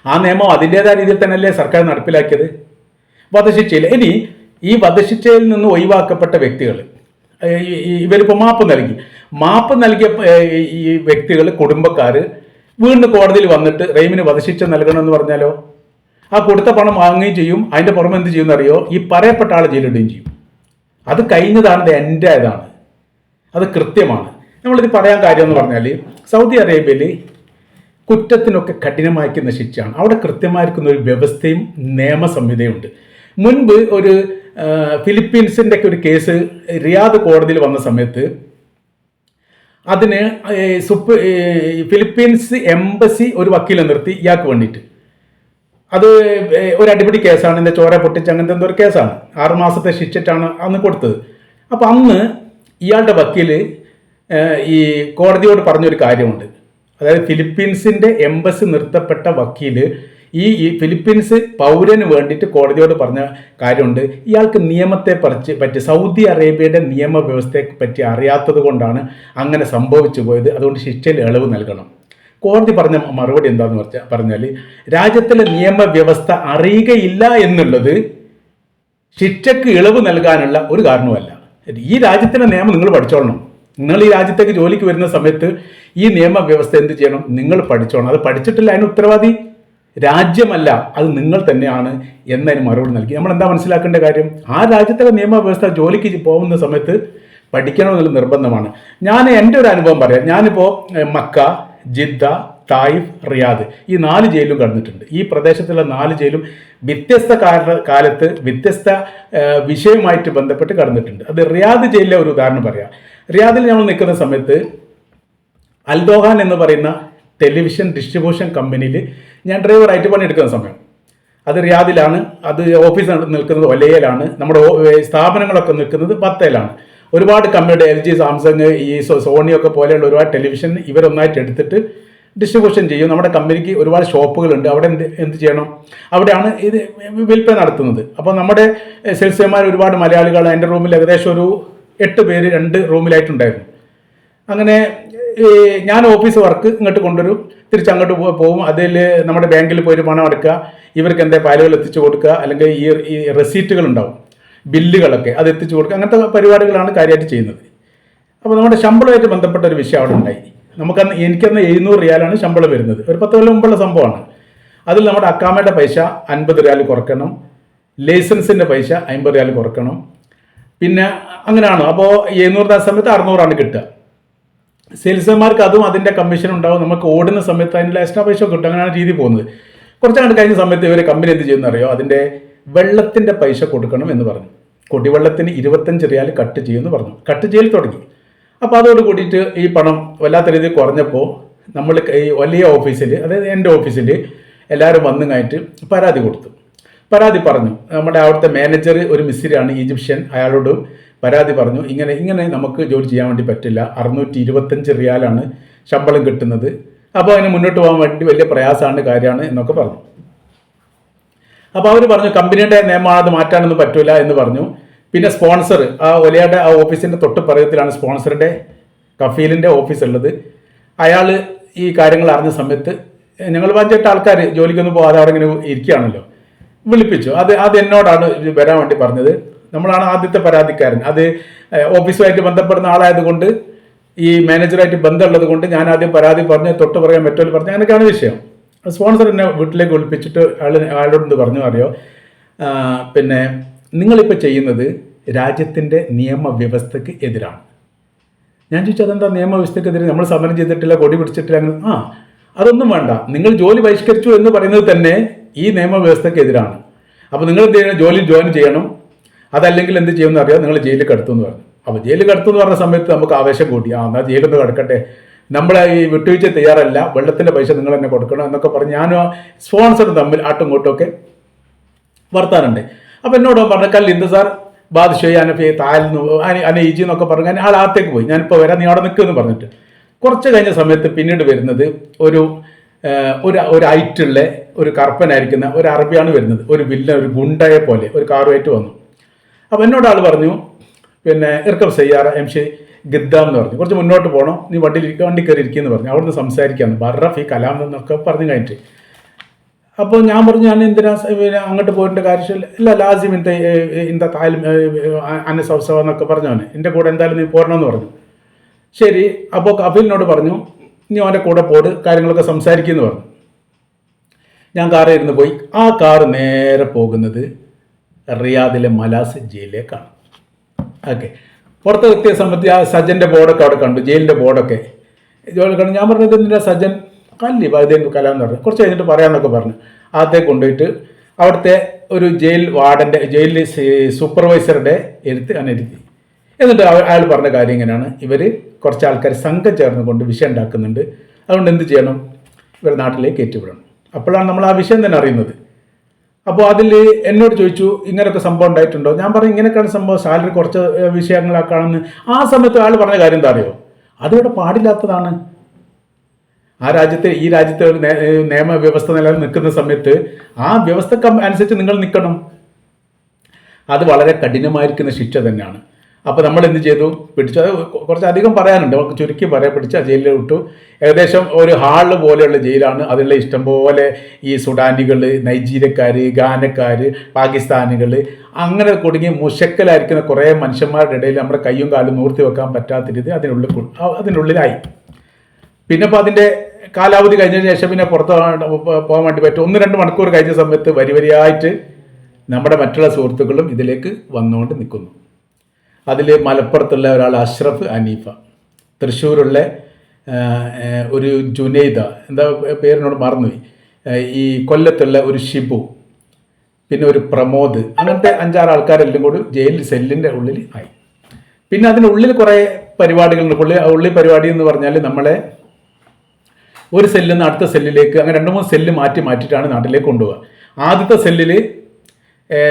S1: ആ നിയമം അതിന്റെതായ രീതിയിൽ തന്നെയല്ലേ സർക്കാർ നടപ്പിലാക്കിയത്? വധശിക്ഷയിൽ. ഇനി ഈ വധശിക്ഷയിൽ നിന്ന് ഒഴിവാക്കപ്പെട്ട വ്യക്തികൾ ഇവരിപ്പോൾ മാപ്പ് നൽകി. മാപ്പ് നൽകിയ ഈ വ്യക്തികൾ കുടുംബക്കാർ വീണ്ടും കോടതിയിൽ വന്നിട്ട് റെയിമിന് വധശിക്ഷ നൽകണമെന്ന് പറഞ്ഞാലോ? ആ കൊടുത്ത പണം വാങ്ങുകയും ചെയ്യും. അതിന്റെ പുറമെ എന്ത് ചെയ്യുമെന്നറിയോ ഈ പറയപ്പെട്ട ആൾ ജയിലിടുകയും ചെയ്യും. അത് കഴിഞ്ഞതാണ് എന്റെ ഇതാണ് അത് കൃത്യമാണ്. നമ്മളിത് പറയാൻ കാര്യം എന്ന് പറഞ്ഞാൽ സൗദി അറേബ്യയിൽ കുറ്റത്തിനൊക്കെ കഠിനമായിരിക്കുന്ന ശിക്ഷയാണ് അവിടെ കൃത്യമായിരിക്കുന്ന ഒരു വ്യവസ്ഥയും നിയമ സംഹിതയുണ്ട് മുൻപ് ഒരു ഫിലിപ്പീൻസിന്റെ ഒക്കെ ഒരു കേസ് റിയാദ് കോടതിയിൽ വന്ന സമയത്ത് അതിന് സുപ്പ് ഫിലിപ്പീൻസ് എംബസി ഒരു വക്കീലെ നിർത്തി ഇയാൾക്ക് വേണ്ടിയിട്ട്. അത് ഒരു അടിപിടി കേസാണ്. എന്റെ ചോര പൊട്ടിച്ച് അങ്ങനത്തെ എന്തോ ഒരു കേസാണ്. ആറുമാസത്തെ ശിക്ഷിച്ചിട്ടാണ് അന്ന് കൊടുത്തത്. അപ്പം അന്ന് ഇയാളുടെ വക്കീൽ ഏ, ഈ കോടതിയോട് പറഞ്ഞൊരു കാര്യമുണ്ട്. അതായത് ഫിലിപ്പീൻസിന്റെ എംബസി നിർത്തപ്പെട്ട വക്കീൽ ഈ ഈ ഫിലിപ്പീൻസ് പൗരന് വേണ്ടിയിട്ട് കോടതിയോട് പറഞ്ഞ കാര്യമുണ്ട്. ഇയാൾക്ക് നിയമത്തെ പറിച്ച് പറ്റി സൗദി അറേബ്യയുടെ നിയമവ്യവസ്ഥയെ പറ്റി അറിയാത്തത് കൊണ്ടാണ് അങ്ങനെ സംഭവിച്ചു പോയത്. അതുകൊണ്ട് ശിക്ഷയിൽ ഇളവ് നൽകണം. കോടതി പറഞ്ഞ മറുപടി എന്താന്ന് പറഞ്ഞാൽ പറഞ്ഞാൽ രാജ്യത്തിലെ നിയമവ്യവസ്ഥ അറിയുകയില്ല എന്നുള്ളത് ശിക്ഷയ്ക്ക് ഇളവ് നൽകാനുള്ള ഒരു കാരണവുമല്ല. ഈ രാജ്യത്തിന്റെ നിയമം നിങ്ങൾ പഠിച്ചോളണം. നിങ്ങൾ ഈ രാജ്യത്തേക്ക് ജോലിക്ക് വരുന്ന സമയത്ത് ഈ നിയമവ്യവസ്ഥ എന്ത് ചെയ്യണം? നിങ്ങൾ പഠിച്ചോണം. അത് പഠിച്ചിട്ടില്ല അതിന് ഉത്തരവാദി? രാജ്യമല്ല അത് നിങ്ങൾ തന്നെയാണ് എന്നതിന് മറുപടി നൽകി. നമ്മൾ എന്താ മനസ്സിലാക്കേണ്ട കാര്യം? ആ രാജ്യത്തെ നിയമവ്യവസ്ഥ ജോലിക്ക് പോകുന്ന സമയത്ത് പഠിക്കണമെന്നുള്ള നിർബന്ധമാണ്. ഞാൻ എന്റെ ഒരു അനുഭവം പറയാം. ഞാനിപ്പോൾ മക്ക ജിദ്ദ തായിഫ് റിയാദ് ഈ നാല് ജയിലും കടന്നിട്ടുണ്ട്. ഈ പ്രദേശത്തുള്ള നാല് ജയിലും വ്യത്യസ്ത കാല കാലത്ത് വ്യത്യസ്ത വിഷയവുമായിട്ട് ബന്ധപ്പെട്ട് കടന്നിട്ടുണ്ട്. അത് റിയാദ് ജയിലിലെ ഒരു ഉദാഹരണം പറയാം. റിയാദിൽ നമ്മൾ നിൽക്കുന്ന സമയത്ത് അൽദോഹാൻ എന്ന് പറയുന്ന ടെലിവിഷൻ ഡിസ്ട്രിബ്യൂഷൻ കമ്പനിയിൽ ഞാൻ ഡ്രൈവറായിട്ട് പണിയെടുക്കുന്ന സമയം. അത് റിയാദിലാണ്. അത് ഓഫീസ് നിൽക്കുന്നത് ഒലയിലാണ് നമ്മുടെ സ്ഥാപനങ്ങളൊക്കെ നിൽക്കുന്നത് പത്തയിലാണ്. ഒരുപാട് കമ്പനിയുടെ എൽ ജി സാംസങ് ഈ സോണിയൊക്കെ പോലെയുള്ള ഒരുപാട് ടെലിവിഷൻ ഇവരൊന്നായിട്ട് എടുത്തിട്ട് ഡിസ്ട്രിബ്യൂഷൻ ചെയ്യും. നമ്മുടെ കമ്പനിക്ക് ഒരുപാട് ഷോപ്പുകളുണ്ട്. അവിടെ എന്ത് എന്ത് ചെയ്യണം? അവിടെയാണ് ഇത് വിൽപ്പന നടത്തുന്നത്. അപ്പോൾ നമ്മുടെ സെൽസ്യന്മാർ ഒരുപാട് മലയാളികൾ എന്റെ റൂമിൽ ഏകദേശം ഒരു എട്ട് പേര് രണ്ട് റൂമിലായിട്ടുണ്ടായിരുന്നു. അങ്ങനെ ഞാൻ ഓഫീസ് വർക്ക് ഇങ്ങോട്ട് കൊണ്ടുവരും. തിരിച്ച് അങ്ങോട്ട് പോകും അതിൽ നമ്മുടെ ബാങ്കിൽ പോയി പണം അടക്കുക. ഇവർക്ക് എന്താ ഫയലുകൾ എത്തിച്ചു കൊടുക്കുക. അല്ലെങ്കിൽ ഈ ഈ റെസീറ്റുകൾ ഉണ്ടാവും ബില്ലുകളൊക്കെ അത് എത്തിച്ചു കൊടുക്കുക. അങ്ങനത്തെ പരിപാടികളാണ് കാര്യമായിട്ട് ചെയ്യുന്നത്. അപ്പോൾ നമ്മുടെ ശമ്പളമായിട്ട് ബന്ധപ്പെട്ട ഒരു വിഷയം അവിടെ ഉണ്ടായി. നമുക്കന്ന് എനിക്കന്ന് എഴുന്നൂറ് റിയാലാണ് ശമ്പളം വരുന്നത്. ഒരു പത്ത് കൊല്ലം മുമ്പുള്ള സംഭവമാണ്. അതിൽ നമ്മുടെ അക്കാമയുടെ പൈസ അൻപത് റിയാൽ കുറക്കണം. ലൈസൻസിന്റെ പൈസ അമ്പത് റിയാൽ കുറക്കണം. പിന്നെ അങ്ങനെയാണ്? അപ്പോൾ എഴുന്നൂറ് സമയത്ത് അറുന്നൂറാണ് കിട്ടുക. സെയിൽസ്മാർക്ക് അതും അതിന്റെ കമ്മീഷൻ ഉണ്ടാവും. നമുക്ക് ഓടുന്ന സമയത്ത് അതിന്റെ എക്സ്ട്രാ പൈസ കിട്ടും. അങ്ങനെയാണ് രീതി പോകുന്നത്. കുറച്ചങ്ങോട്ട് കഴിഞ്ഞ സമയത്ത് ഇവർ കമ്പനി എന്ത് ചെയ്യുന്ന അറിയോ? അതിന്റെ വെള്ളത്തിന്റെ പൈസ കൊടുക്കണം എന്ന് പറഞ്ഞു. കുടിവെള്ളത്തിന് ഇരുപത്തഞ്ച് റിയാൽ കട്ട് ചെയ്യുമെന്ന് പറഞ്ഞു. കട്ട് ചെയ്യൽ തുടങ്ങി. അപ്പോൾ അതോട് കൂടിയിട്ട് ഈ പണം വല്ലാത്ത രീതിയിൽ കുറഞ്ഞപ്പോൾ നമ്മൾ ഈ വലിയ ഓഫീസിൽ അതായത് എന്റെ ഓഫീസിൽ എല്ലാവരും വന്നു കഴിഞ്ഞിട്ട് പരാതി കൊടുത്തു. പരാതി പറഞ്ഞു. നമ്മുടെ അവിടുത്തെ മാനേജർ ഒരു മിസ്സിലാണ് ഈജിപ്ഷ്യൻ. അയാളോട് പരാതി പറഞ്ഞു. ഇങ്ങനെ ഇങ്ങനെ നമുക്ക് ജോലി ചെയ്യാൻ വേണ്ടി പറ്റില്ല. അറുന്നൂറ്റി ഇരുപത്തഞ്ച് റിയാലാണ് ശമ്പളം കിട്ടുന്നത്. അപ്പോൾ അതിന് മുന്നോട്ട് പോകാൻ വേണ്ടി വലിയ പ്രയാസമാണ് കാര്യമാണ് എന്നൊക്കെ പറഞ്ഞു. അപ്പോൾ അവർ പറഞ്ഞു കമ്പനിയുടെ നിയമമാണ് അത് മാറ്റാനൊന്നും പറ്റില്ല എന്ന് പറഞ്ഞു. പിന്നെ സ്പോൺസർ ആ ഒലയുടെ ആ ഓഫീസിന്റെ തൊട്ട് പറയത്തിലാണ് സ്പോൺസറുടെ കഫീലിന്റെ ഓഫീസ് ഉള്ളത് അയാൾ ഈ കാര്യങ്ങൾ അറിഞ്ഞ സമയത്ത് ഞങ്ങൾ അഞ്ചെട്ട് ആൾക്കാർ ജോലിക്കൊന്നും പോകാതെ അവിടെ ഇങ്ങനെ ഇരിക്കുകയാണല്ലോ. വിളിപ്പിച്ചു. അത് അത് എന്നോടാണ് വരാൻ വേണ്ടി പറഞ്ഞത്. നമ്മളാണ് ആദ്യത്തെ പരാതിക്കാരൻ. അത് ഓഫീസുമായിട്ട് ബന്ധപ്പെടുന്ന ആളായതുകൊണ്ട് ഈ മാനേജറായിട്ട് ബന്ധമുള്ളത് കൊണ്ട് ഞാൻ ആദ്യം പരാതി പറഞ്ഞ് തൊട്ട് പറയാൻ മറ്റൊരു പറഞ്ഞു അങ്ങനെയൊക്കെയാണ് വിഷയം. സ്പോൺസർ എന്നെ വീട്ടിലേക്ക് വിളിപ്പിച്ചിട്ട് ആൾ ആളോട് എന്ത് പറഞ്ഞു അറിയോ? പിന്നെ നിങ്ങളിപ്പോൾ ചെയ്യുന്നത് രാജ്യത്തിന്റെ നിയമവ്യവസ്ഥയ്ക്ക് എതിരാണ്. ഞാൻ ചോദിച്ചു അതെന്താ നിയമവ്യവസ്ഥക്കെതിരെ നമ്മൾ സമരം ചെയ്തിട്ടില്ല കൊടി പിടിച്ചിട്ടില്ല? അങ്ങനെ ആ അതൊന്നും വേണ്ട. നിങ്ങൾ ജോലി ബഹിഷ്കരിച്ചു എന്ന് പറയുന്നത് തന്നെ ഈ നിയമവ്യവസ്ഥക്കെതിരാണ്. അപ്പോൾ നിങ്ങൾ എന്ത് ചെയ്യണം? ജോലി ജോയിൻ ചെയ്യണം. അതല്ലെങ്കിൽ എന്ത് ചെയ്യുമെന്ന് അറിയാം നിങ്ങൾ ജയിലിൽ കടത്തും എന്ന് പറഞ്ഞു. അപ്പോൾ ജയിലിൽ കടത്തും എന്ന് പറഞ്ഞ സമയത്ത് നമുക്ക് ആവേശം കൂട്ടി ആ എന്നാൽ ജയിലൊന്ന് കിടക്കട്ടെ. നമ്മളെ ഈ വിട്ടുവീഴ്ച തയ്യാറല്ല. വെള്ളത്തിന്റെ പൈസ നിങ്ങൾ തന്നെ കൊടുക്കണം എന്നൊക്കെ പറഞ്ഞ് ഞാനും സ്പോൺസറും തമ്മിൽ ആട്ടും ഇങ്ങോട്ടും വർത്താനുണ്ട്. അപ്പോൾ എന്നോട് പറഞ്ഞ കല്ല് ഇന്ത് സാർ? ബാദുഷോയി അനഫി താഴ്ന്നു അന ഈജി എന്നൊക്കെ പറഞ്ഞു. ഞാൻ ആൾ ആത്തേക്ക് പോയി. ഞാനിപ്പോൾ വരാം. നീ അവിടെ നിൽക്കുമെന്ന് പറഞ്ഞിട്ട്. കുറച്ച് കഴിഞ്ഞ സമയത്ത് പിന്നീട് വരുന്നത് ഒരു ഒരു ഒരു ഐറ്റുള്ള ഒരു കറുപ്പനായിരിക്കുന്ന ഒരു അറബിയാണ് വരുന്നത്. ഒരു വില്ല ഒരു ഗുണ്ടയെ പോലെ ഒരു കാറുമായിട്ട് വന്നു. അപ്പോൾ എന്നോട് ആൾ പറഞ്ഞു പിന്നെ ഇർക്കം സയ്യാറ എം ഷെ ഗിദ്ദാം എന്ന് പറഞ്ഞു. കുറച്ച് മുന്നോട്ട് പോകണം നീ വണ്ടിയിൽ വണ്ടി കയറി ഇരിക്കുമെന്ന് പറഞ്ഞു. അവിടുന്ന് സംസാരിക്കാമെന്ന് ബർറഫ് ഈ കലാം എന്നൊക്കെ പറഞ്ഞു കഴിഞ്ഞിട്ട്. അപ്പോൾ ഞാൻ പറഞ്ഞു ഞാൻ എന്തിനാ പിന്നെ അങ്ങോട്ട് പോയിട്ട് കാര്യമില്ല. ഇല്ല ലാസിം ഇന്ന ഇന്ത താലും അന്ന സവസവ എന്നൊക്കെ പറഞ്ഞു അവന് എന്റെ കൂടെ എന്തായാലും നീ പോരണമെന്ന് പറഞ്ഞു. ശരി അപ്പോൾ കഫീലിനോട് പറഞ്ഞു നീ അവന്റെ കൂടെ പോട് കാര്യങ്ങളൊക്കെ സംസാരിക്കുമെന്ന് പറഞ്ഞു. ഞാൻ കാറിൽ ഇരുന്ന് പോയി. ആ കാർ നേരെ പോകുന്നത് റിയാദിലെ മലാസ് ജയിലിലേക്കാണ്. ഓക്കെ പുറത്ത് എത്തിയ സമയത്ത് ആ സജ്ജന്റെ ബോർഡൊക്കെ അവിടെ കണ്ടു. ജയിലിന്റെ ബോർഡൊക്കെ. ജോലി കണ്ടു. ഞാൻ പറഞ്ഞത് എന്തിനാ സജ്ജൻ കല്ലി വൈദ്യം കല എന്ന് പറഞ്ഞു. കുറച്ച് കഴിഞ്ഞിട്ട് പറയാമെന്നൊക്കെ പറഞ്ഞു. ആദ്യത്തെ കൊണ്ടുപോയിട്ട് അവിടുത്തെ ഒരു ജയിൽ വാർഡന്റെ ജയിലിൽ സൂപ്പർവൈസറുടെ എഴുത്ത് അനിരുത്തി എന്നിട്ട് അയാൾ പറഞ്ഞ കാര്യം ഇങ്ങനെയാണ്. ഇവർ കുറച്ച് ആൾക്കാർ സംഘം ചേർന്നുകൊണ്ട് വിഷയം ഉണ്ടാക്കുന്നുണ്ട്. അതുകൊണ്ട് എന്ത് ചെയ്യണം? ഇവർ നാട്ടിലേക്ക് ഏറ്റുവിടണം. അപ്പോഴാണ് നമ്മൾ ആ വിഷയം തന്നെ അറിയുന്നത്. അപ്പോൾ അതിൽ എന്നോട് ചോദിച്ചു ഇങ്ങനെയൊക്കെ സംഭവം ഉണ്ടായിട്ടുണ്ടോ? ഞാൻ പറഞ്ഞു ഇങ്ങനെയൊക്കെയാണ് സംഭവം. സാലറി കുറച്ച് വിഷയങ്ങളാക്കാണെന്ന്. ആ സമയത്ത് അയാൾ പറഞ്ഞ കാര്യം എന്താ അറിയോ? അതിവിടെ പാടില്ലാത്തതാണ്. ആ രാജ്യത്തെ ഈ രാജ്യത്തെ ഒരു നിയമ വ്യവസ്ഥ നിൽക്കുന്ന സമയത്ത് ആ വ്യവസ്ഥക്ക് അനുസരിച്ച് നിങ്ങൾ നിൽക്കണം. അത് വളരെ കഠിനമായിരിക്കുന്ന ശിക്ഷ തന്നെയാണ്. അപ്പോൾ നമ്മൾ എന്ത് ചെയ്തു? പിടിച്ചു. അത് കുറച്ചധികം പറയാനുണ്ട്. നമുക്ക് ചുരുക്കി പറയാൻ പിടിച്ച് ജയിലിൽ വിട്ടു. ഏകദേശം ഒരു ഹാൾ പോലെയുള്ള ജയിലാണ്. അതിലുള്ള ഇഷ്ടംപോലെ ഈ സുഡാനികൾ നൈജീരിയക്കാർ ഗാനക്കാർ പാകിസ്ഥാനികൾ അങ്ങനെ കുടുങ്ങി മുഷക്കലായിരിക്കുന്ന കുറേ മനുഷ്യന്മാരുടെ ഇടയിൽ നമ്മുടെ കയ്യും കാലും നൂർത്തി വെക്കാൻ പറ്റാത്ത രീതി അതിനുള്ളിൽ അതിനുള്ളിലായി. പിന്നെ ഇപ്പോൾ അതിന്റെ കാലാവധി കഴിഞ്ഞതിന് ശേഷം പിന്നെ പുറത്ത് പോകാൻ വേണ്ടി പറ്റും. ഒന്ന് രണ്ട് മണിക്കൂർ കഴിഞ്ഞ സമയത്ത് വരി വരിയായിട്ട് നമ്മുടെ മറ്റുള്ള സുഹൃത്തുക്കളും ഇതിലേക്ക് വന്നുകൊണ്ട് നിൽക്കുന്നു. അതിൽ മലപ്പുറത്തുള്ള ഒരാൾ അഷ്റഫ് അനീഫ. തൃശ്ശൂരുള്ള ഒരു ജുനൈദ. എന്താ പേരിനോട് മറന്നുപോയി. ഈ കൊല്ലത്തുള്ള ഒരു ഷിബു പിന്നെ ഒരു പ്രമോദ് അങ്ങനത്തെ അഞ്ചാറ് ആൾക്കാരെല്ലാം കൂടി ജയിലിൽ സെല്ലിന്റെ ഉള്ളിൽ ആയി. പിന്നെ അതിനുള്ളിൽ കുറേ പരിപാടികളുണ്ട്. ഉള്ളിൽ ഉള്ളിൽ പരിപാടി എന്ന് പറഞ്ഞാൽ നമ്മളെ ഒരു സെല്ലിൽ നിന്ന് അടുത്ത സെല്ലിലേക്ക് അങ്ങനെ രണ്ട് മൂന്ന് സെല്ല് മാറ്റി മാറ്റിയിട്ടാണ് നാട്ടിലേക്ക് കൊണ്ടുപോകുക ആദ്യത്തെ സെല്ലിൽ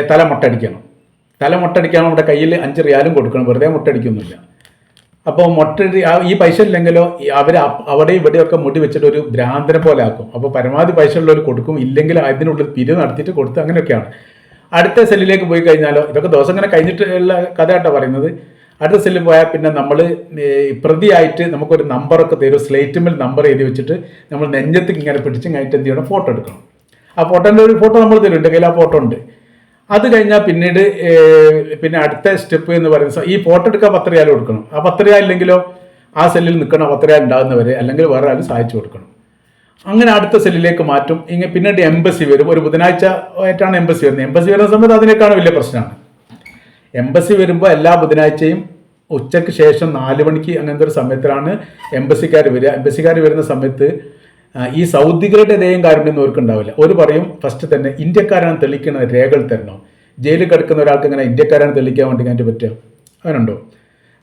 S1: തല മുട്ടടിക്കണം തല മുട്ടടിക്കാൻ നമ്മുടെ കയ്യിൽ അഞ്ച് റിയാലും കൊടുക്കണം. വെറുതെ മുട്ടടിക്കുന്നില്ല അപ്പോൾ മുട്ടടി ഈ പൈസ ഇല്ലെങ്കിലോ അവർ അവിടെ ഇവിടെയൊക്കെ മുടി വെച്ചിട്ട് ഒരു ഭ്രാന്തനെ പോലെ ആക്കും. അപ്പോൾ പരമാവധി പൈസ ഉള്ളവർ കൊടുക്കും. ഇല്ലെങ്കിൽ അതിനുള്ളിൽ പിരിവ് നടത്തിയിട്ട് കൊടുത്ത് അങ്ങനെയൊക്കെയാണ്. അടുത്ത സെല്ലിലേക്ക് പോയി കഴിഞ്ഞാലോ ഇതൊക്കെ ദിവസം ഇങ്ങനെ കഴിഞ്ഞിട്ടുള്ള കഥയാട്ടോ പറയുന്നത്. അടുത്ത സെല്ലിൽ പോയാൽ പിന്നെ നമ്മൾ പ്രതിയായിട്ട് നമുക്കൊരു നമ്പറൊക്കെ തരും. സ്ലേറ്റ് സ്ലേറ്റുമിൽ നമ്പർ എഴുതി വെച്ചിട്ട് നമ്മൾ നെഞ്ചത്ത് ഇങ്ങനെ പിടിച്ച് കഴിഞ്ഞിട്ട് എന്ത് ചെയ്യണം? ഫോട്ടോ എടുക്കണം. ആ ഫോട്ടോന്റെ ഒരു ഫോട്ടോ നമ്മൾ തരും. എന്റെ കയ്യിൽ ആ ഫോട്ടോ ഉണ്ട്. അത് കഴിഞ്ഞാൽ പിന്നീട് പിന്നെ അടുത്ത സ്റ്റെപ്പ് എന്ന് പറയുന്നത് ഈ ഫോട്ടോ എടുക്കാൻ റിയാൽ കൊടുക്കണം. ആ റിയാൽ ഇല്ലെങ്കിലോ ആ സെല്ലിൽ നിൽക്കണം റിയാൽ ഉണ്ടാകുന്നവരെ അല്ലെങ്കിൽ വേറെ ആരും സഹായിച്ചു കൊടുക്കണം. അങ്ങനെ അടുത്ത സെല്ലിലേക്ക് മാറ്റും. ഇങ്ങനെ പിന്നീട് എംബസി വരും. ഒരു ബുധനാഴ്ച ആയിട്ടാണ് എംബസി വരുന്നത്. എംബസി വരുന്ന സമയത്ത് അതിനേക്കാണ് വലിയ പ്രശ്നമാണ്. എംബസി വരുമ്പോൾ എല്ലാ ബുധനാഴ്ചയും ഉച്ചയ്ക്ക് ശേഷം നാല് മണിക്ക് അങ്ങനത്തെ ഒരു സമയത്തിലാണ് എംബസിക്കാർ വരിക. എംബസിക്കാർ വരുന്ന സമയത്ത് ഈ സൗദികളുടെ ദയം കാര്യം ഓർക്കുണ്ടാവില്ല ഒരു പറയും ഫസ്റ്റ് തന്നെ ഇന്ത്യക്കാരാണ് തെളിക്കുന്ന രേഖകൾ തരണം. ജയിലിൽ കിടക്കുന്ന ഒരാൾക്ക് ഇങ്ങനെ ഇന്ത്യക്കാരാണ് തെളിക്കാൻ വേണ്ടി കഴിഞ്ഞിട്ട് പറ്റുക? അങ്ങനെയുണ്ടോ?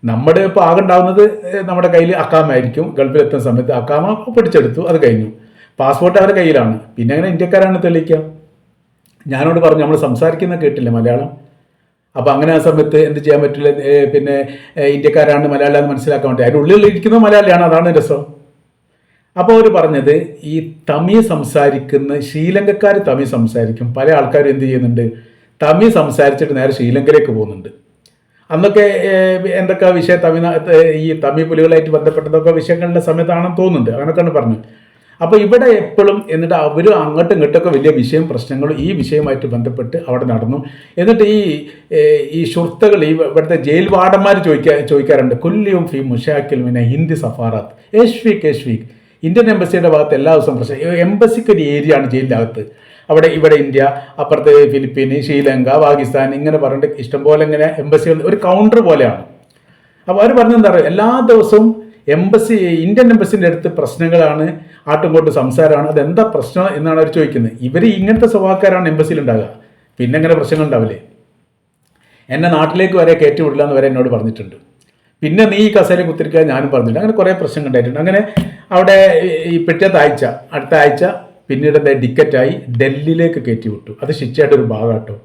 S1: നമ്മുടെ ഇപ്പോൾ ആകെ ഉണ്ടാവുന്നത് നമ്മുടെ കയ്യിൽ അക്കാമായിരിക്കും ഗൾഫിൽ എത്തുന്ന സമയത്ത് അക്കാമ പിടിച്ചെടുത്തു അത് കഴിഞ്ഞു. പാസ്പോർട്ട് അവരുടെ കയ്യിലാണ്. പിന്നെ അങ്ങനെ ഇന്ത്യക്കാരാണ് തെളിയിക്കുക ഞാനോട് പറഞ്ഞു നമ്മൾ സംസാരിക്കുന്ന കേട്ടില്ല മലയാളം? അപ്പോൾ അങ്ങനെ ആ സമയത്ത് എന്ത് ചെയ്യാൻ പറ്റില്ല? പിന്നെ ഇന്ത്യക്കാരാണ് മലയാളം മനസ്സിലാക്കാൻ വേണ്ടി. അതിന്റെ ഉള്ളിൽ ഇരിക്കുന്ന മലയാളിയാണ്. അതാണ് രസം. അപ്പോൾ അവർ പറഞ്ഞത് ഈ തമിഴ് സംസാരിക്കുന്ന ശ്രീലങ്കക്കാർ തമിഴ് സംസാരിക്കും. പല ആൾക്കാരും എന്ത് ചെയ്യുന്നുണ്ട്? തമിഴ് സംസാരിച്ചിട്ട് നേരെ ശ്രീലങ്കയിലേക്ക് പോകുന്നുണ്ട്. അന്നൊക്കെ എന്തൊക്കെ വിഷയം തമിഴ്നാട് ഈ തമിഴ് പുലികളായിട്ട് ബന്ധപ്പെട്ടതൊക്കെ വിഷയങ്ങളുടെ സമയത്താണെന്ന് തോന്നുന്നുണ്ട്. അങ്ങനെയൊക്കെയാണ് പറഞ്ഞു അപ്പോൾ ഇവിടെ എപ്പോഴും എന്നിട്ട് അവർ അങ്ങോട്ടും ഇങ്ങോട്ടൊക്കെ വലിയ വിഷയം പ്രശ്നങ്ങളും ഈ വിഷയമായിട്ട് ബന്ധപ്പെട്ട് അവിടെ നടന്നു. എന്നിട്ട് ഈ ഈ ഷുർത്തകൾ ഈ ഇവിടുത്തെ ജയിൽ വാർഡന്മാർ ചോദിക്കാ ചോദിക്കാറുണ്ട്. കൊല്ലിയും ഫി മുഷാക്കിൽ പിന്നെ ഹിന്ദി സഫാറാത്ത്. ഏഷ്ഫീഖ് ഏഷ്ഫീഖ്. ഇന്ത്യൻ എംബസിയുടെ ഭാഗത്ത് എല്ലാ ദിവസവും പ്രശ്നം. എംബസിക്ക് ഒരു ഏരിയ ആണ് ജയിലിനകത്ത്. അവിടെ ഇവിടെ ഇന്ത്യ അപ്പുറത്ത് ഫിലിപ്പീൻ ശ്രീലങ്ക പാകിസ്ഥാൻ ഇങ്ങനെ പറഞ്ഞിട്ട് ഇഷ്ടംപോലെ ഇങ്ങനെ എംബസികൾ ഒരു കൗണ്ടർ പോലെയാണ്. അപ്പോൾ അവർ പറഞ്ഞെന്താ പറയുക എല്ലാ ദിവസവും എംബസി ഇന്ത്യൻ എംബസിന്റെ അടുത്ത് പ്രശ്നങ്ങളാണ് ആട്ടും കൊണ്ട് സംസാരമാണ്. അതെന്താ പ്രശ്നം എന്നാണ് അവർ ചോദിക്കുന്നത്. ഇവർ ഇങ്ങനത്തെ സ്വഭാവക്കാരാണ് എംബസിയിൽ ഉണ്ടാകുക പിന്നെ അങ്ങനെ പ്രശ്നങ്ങൾ ഉണ്ടാവില്ലേ? എന്നെ നാട്ടിലേക്ക് വരെ കയറ്റി വിടില്ല എന്ന് വരെ എന്നോട് പറഞ്ഞിട്ടുണ്ട്. പിന്നെ നീ ഈ കസേരയിൽ കുത്തിരിക്കാൻ ഞാനും പറഞ്ഞില്ല. അങ്ങനെ കുറേ പ്രശ്നം ഉണ്ടായിട്ടുണ്ട്. അങ്ങനെ അവിടെ ഈ പിറ്റേത്തെ ആഴ്ച അടുത്ത ആഴ്ച പിന്നീട് എന്താ ടിക്കറ്റായി ഡൽഹിയിലേക്ക് കയറ്റി വിട്ടു. അത് ശിക്ഷയുടെ ഒരു ഭാഗമാട്ടോ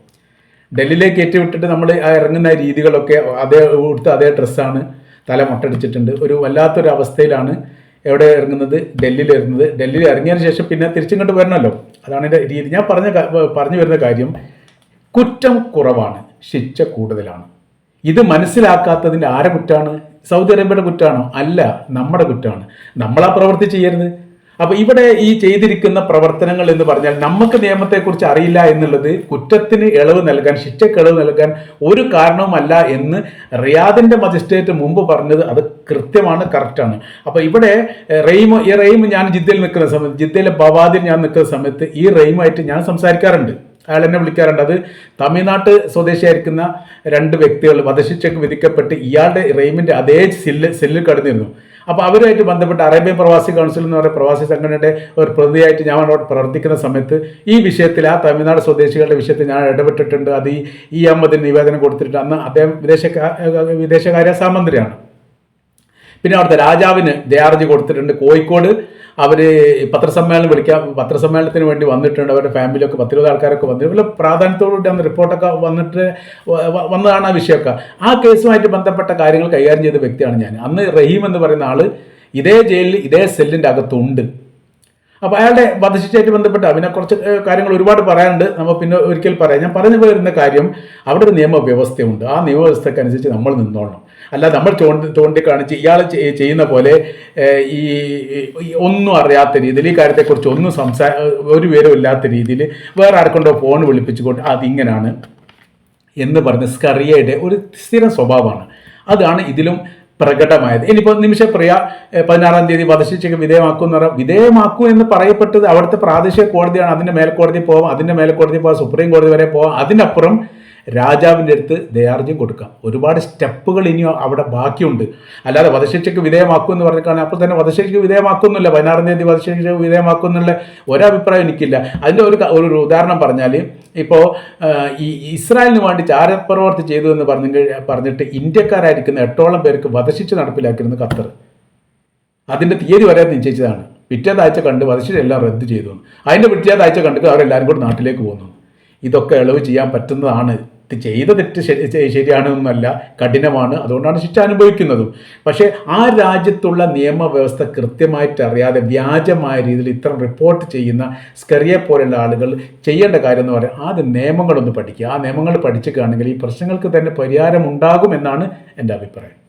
S1: ഡൽഹിയിലേക്ക് കയറ്റി വിട്ടിട്ട് നമ്മൾ ആ ഇറങ്ങുന്ന രീതികളൊക്കെ അതേ ഉടുത്ത അതേ ഡ്രസ്സാണ് തല മുട്ടടിച്ചിട്ടുണ്ട്. ഒരു വല്ലാത്തൊരു അവസ്ഥയിലാണ് എവിടെ ഇറങ്ങുന്നത്? ഡൽഹിയിൽ ഇറങ്ങുന്നത്. ഡൽഹിയിൽ ഇറങ്ങിയതിന് ശേഷം പിന്നെ തിരിച്ചിങ്ങോട്ട് വരണമല്ലോ അതാണ് എന്റെ രീതി. ഞാൻ പറഞ്ഞ പറഞ്ഞു വരുന്ന കാര്യം കുറ്റം കുറവാണ്. ശിക്ഷ കൂടുതലാണ്. ഇത് മനസ്സിലാക്കാത്തതിന്റെ ആരെ കുറ്റാണ്? സൗദി അറേബ്യയുടെ കുറ്റാണോ? അല്ല നമ്മുടെ കുറ്റാണ്. നമ്മളാ പ്രവൃത്തി ചെയ്യരുത്. അപ്പൊ ഇവിടെ ഈ ചെയ്തിരിക്കുന്ന പ്രവർത്തനങ്ങൾ എന്ന് പറഞ്ഞാൽ നമുക്ക് നിയമത്തെക്കുറിച്ച് അറിയില്ല എന്നുള്ളത് കുറ്റത്തിന് ഇളവ് നൽകാൻ ശിക്ഷയ്ക്ക് ഇളവ് നൽകാൻ ഒരു കാരണവുമല്ല എന്ന് റിയാദിന്റെ മജിസ്ട്രേറ്റ് മുമ്പ് പറഞ്ഞത് അത് കൃത്യമാണ് കറക്റ്റാണ്. അപ്പൊ ഇവിടെ റെയിം ഈ റെയിം ഞാൻ ജിദ്ദയിൽ നിൽക്കുന്ന സമയത്ത് ജിദ്ദയിലെ ബവാദിൽ ഞാൻ നിൽക്കുന്ന സമയത്ത് ഈ റെയിമായിട്ട് ഞാൻ സംസാരിക്കാറുണ്ട്. അയാൾ എന്നെ വിളിക്കാറുണ്ട്. അത് തമിഴ്നാട്ട് സ്വദേശിയായിരിക്കുന്ന രണ്ട് വ്യക്തികൾ വധശിക്ഷയ്ക്ക് വിധിക്കപ്പെട്ട് ഇയാളുടെ റെയിമിന്റെ അതേ സെല്ല് സെല്ലിൽ കടന്നിരുന്നു. അപ്പോൾ അവരുമായിട്ട് ബന്ധപ്പെട്ട് അറേബ്യൻ പ്രവാസി കൗൺസിൽ എന്ന് പറയുന്ന പ്രവാസി സംഘടനയുടെ ഒരു പ്രതിയായിട്ട് ഞാൻ അവിടെ പ്രവർത്തിക്കുന്ന സമയത്ത് ഈ വിഷയത്തിൽ ആ തമിഴ്നാട് സ്വദേശികളുടെ വിഷയത്തിൽ ഞാൻ ഇടപെട്ടിട്ടുണ്ട്. അത് ഈ ഈ അമ്മതിന് നിവേദനം കൊടുത്തിട്ടുണ്ട്. അന്ന് അദ്ദേഹം വിദേശ വിദേശകാര്യ സാമന്ത്രിയാണ് പിന്നെ അവിടുത്തെ രാജാവിന് ജയാർജി കൊടുത്തിട്ടുണ്ട്. കോഴിക്കോട് അവർ പത്രസമ്മേളനം വിളിക്കാൻ പത്രസമ്മേളനത്തിന് വേണ്ടി വന്നിട്ടുണ്ട് അവരുടെ ഫാമിലിയൊക്കെ പത്തിരുപത് ആൾക്കാരൊക്കെ വന്നിട്ടുണ്ട്. വലിയ പ്രാധാന്യത്തോടുകൂടി അന്ന് റിപ്പോർട്ടൊക്കെ വന്നിട്ട് വന്നതാണ് ആ വിഷയമൊക്കെ. ആ കേസുമായിട്ട് ബന്ധപ്പെട്ട കാര്യങ്ങൾ കൈകാര്യം ചെയ്ത വ്യക്തിയാണ് ഞാൻ. അന്ന് റഹീം എന്ന് പറയുന്ന ആൾ ഇതേ ജയിലിൽ ഇതേ സെല്ലിന്റെ അകത്തുണ്ട്. അപ്പോൾ അയാളുടെ വധശിക്ഷയായിട്ട് ബന്ധപ്പെട്ട് അവനെ കുറച്ച് കാര്യങ്ങൾ ഒരുപാട് പറയാനുണ്ട്. നമ്മൾ പിന്നെ ഒരിക്കൽ പറയാം. ഞാൻ പറഞ്ഞു വരുന്ന കാര്യം അവിടെ ഒരു നിയമവ്യവസ്ഥയുണ്ട്. ആ നിയമവ്യവസ്ഥക്കനുസരിച്ച് നമ്മൾ നിന്നോളണം അല്ല നമ്മൾ ചൂണ്ടി ചൂണ്ടിക്കാണിച്ച് ഇയാൾ ചെയ്യുന്ന പോലെ ഈ ഒന്നും അറിയാത്ത രീതിയിൽ ഈ കാര്യത്തെക്കുറിച്ച് ഒന്നും സംസാ ഒരു വിവരവും ഇല്ലാത്ത രീതിയിൽ വേറെ ആർക്കൊണ്ടോ ഫോൺ വിളിപ്പിച്ചുകൊണ്ട് അതിങ്ങനാണ് എന്ന് പറഞ്ഞ് സ്കറിയയുടെ ഒരു സ്ഥിരം സ്വഭാവമാണ്. അതാണ് ഇതിലും പ്രകടമായത്. ഇനിയിപ്പോൾ നിമിഷപ്രിയ പതിനാറാം തീയതി വധശിക്ഷയ്ക്ക് വിധേയമാക്കും എന്ന് പറയാം വിധേയമാക്കൂ എന്ന് പറയപ്പെട്ടത് അവിടുത്തെ പ്രാദേശിക കോടതിയാണ്. അതിന്റെ മേൽക്കോടതി പോവാം അതിന്റെ മേൽക്കോടതി പോവാം സുപ്രീം കോടതി വരെ പോവാം. അതിനപ്പുറം രാജാവിന്റെ അടുത്ത് ദയാർജ്യം കൊടുക്കാം. ഒരുപാട് സ്റ്റെപ്പുകൾ ഇനിയോ അവിടെ ബാക്കിയുണ്ട്. അല്ലാതെ വധശിക്ഷയ്ക്ക് വിധേയമാക്കും എന്ന് പറഞ്ഞിട്ടാണ് അപ്പോൾ തന്നെ വധശിക്ഷയ്ക്ക് വിധേയമാക്കുന്നില്ല. പതിനാറാം തീയതി വധശിക്ഷയ്ക്ക് വിധേയമാക്കുന്നുള്ള ഒരഭിപ്രായം എനിക്കില്ല. അതിന്റെ ഒരു ഒരു ഉദാഹരണം പറഞ്ഞാൽ ഇപ്പോൾ ഈ ഇസ്രായേലിന് വേണ്ടി ചാരപ്രവർത്തി ചെയ്തു എന്ന് പറഞ്ഞു പറഞ്ഞിട്ട് ഇന്ത്യക്കാരായിരിക്കുന്ന എട്ടോളം പേർക്ക് വധശിച്ച് നടപ്പിലാക്കിയിരുന്നു ഖത്തർ. അതിന്റെ തീയതി വരെ നിശ്ചയിച്ചതാണ്. പിറ്റേതാഴ്ച കണ്ട് വധശിക്ഷ എല്ലാം റദ്ദ് ചെയ്തു. അതിന്റെ പിറ്റേതാഴ്ച കണ്ടിട്ട് അവരെല്ലാവരും കൂടി നാട്ടിലേക്ക് പോകുന്നു ഇതൊക്കെ ഇളവ് ചെയ്യാൻ പറ്റുന്നതാണ് ചെയ്ത തെറ്റ് ശരി- ശരി- ശരിയാണെന്നല്ല കഠിനമാണ്. അതുകൊണ്ടാണ് ശിക്ഷ അനുഭവിക്കുന്നതും. പക്ഷേ ആ രാജ്യത്തുള്ള നിയമവ്യവസ്ഥ കൃത്യമായിട്ട് അറിയാതെ വ്യാജമായ രീതിയിൽ ഇത്തരം റിപ്പോർട്ട് ചെയ്യുന്ന സ്കറിയെ പോലെയുള്ള ആളുകൾ ചെയ്യേണ്ട കാര്യം എന്ന് പറയാം ആദ്യം നിയമങ്ങളൊന്ന് പഠിക്കുക. ആ നിയമങ്ങൾ പഠിച്ചിക്കുകയാണെങ്കിൽ ഈ പ്രശ്നങ്ങൾക്ക് തന്നെ പരിഹാരം ഉണ്ടാകുമെന്നാണ് എന്റെ അഭിപ്രായം.